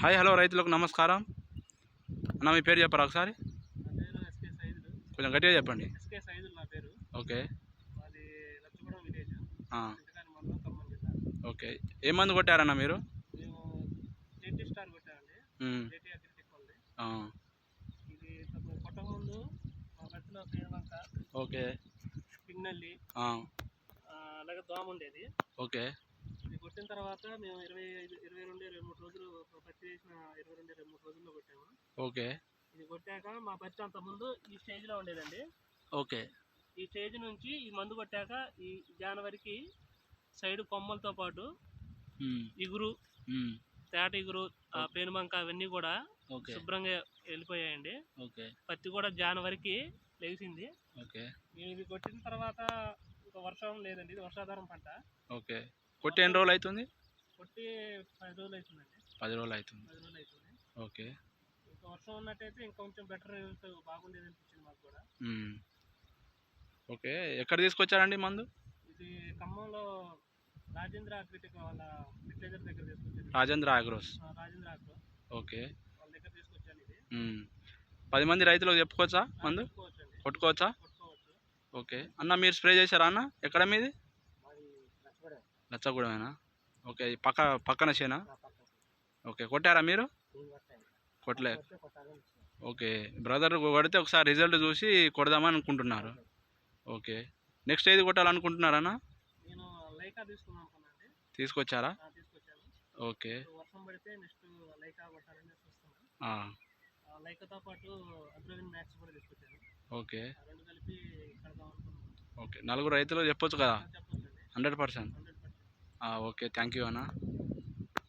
Hi hello రైతులకు నమస్కారం. అన్న మీ పేరు చెప్పరా ఒకసారి? కొంచెం గట్టిగా చెప్పండి. ఎస్కే సైదులు నా పేరు. ఓకే. ఓకే. ఏ మందు కొట్టారన్న మీరు? ఓకే. పిన్నల్లి అలాగే దోమ ఉండేది. ఓకే. కొట్టిన తర్వాత మేము ఇరవై ఐదు ఇరవై రెండు ఇరవై మూడు రోజులు పత్తి వేసిన ఇరవై రెండు ఇరవై మూడు రోజుల్లో కొట్టాము. ఓకే. ఇది కొట్టాక మా పత్తి అంత ముందు ఈ స్టేజ్లో ఉండేదండి. ఓకే. ఈ స్టేజ్ నుంచి ఈ మందు కొట్టాక ఈ జనవరికి సైడ్ కొమ్మలతో పాటు ఇగురు తేట ఇగురు ఆ పేనుబంక అవన్నీ కూడా ఓకే. శుభ్రంగా వెళ్ళిపోయాయండి. ఓకే. పత్తి కూడా జనవరికి లేచింది. ఇది కొట్టిన తర్వాత ఇంకా వర్షం లేదండి ఇది వర్షాధారం పంట. ఓకే. కొట్టి ఎన్ని రోజులు అవుతుంది? కొట్టి పది రోజులు అవుతుందండి. పది రోజులు అవుతుంది. పది రోజులు అవుతుంది. ఓకే. ఇంకా వర్షం ఉన్నట్టయితే ఇంకొంచెం బెటర్ బాగుండేది అనిపించింది మాకు కూడా. ఓకే. ఎక్కడ తీసుకొచ్చారండి మందు? ఇది ఖమ్మంలో రాజేంద్ర అగ్రిటెక్ వాళ్ళ ఫెర్టిలైజర్ దగ్గర తీసుకొచ్చాను రాజేంద్ర ఆగ్రోస్ ఆ, రాజేంద్ర ఆగ్రో ఓకే. వాళ్ళ దగ్గర తీసుకొచ్చాను ఇది. పది మంది రైతులకు చెప్పుకోవచ్చా మందు? కొట్టుకోవచ్చా? ఓకే. అన్న మీరు స్ప్రే చేశారా అన్న? ఎక్కడ మీది? లచ్చగూడమేనా ఓకే పక్క పక్కన చేనా? ఓకే కొట్టారా మీరు? కొట్టలే ఓకే బ్రదర్ కొడితే ఒకసారి రిజల్ట్ చూసి కొడదామని అనుకుంటున్నారు. ఓకే నెక్స్ట్ ఏది కొట్టాలనుకుంటున్నారన్నా? అనుకున్నానండి తీసుకొచ్చారా? ఓకే. ఓకే. ఓకే నలుగురు రైతులు చెప్పొచ్చు కదా? Hundred percent. Okay. Thank you అన్న.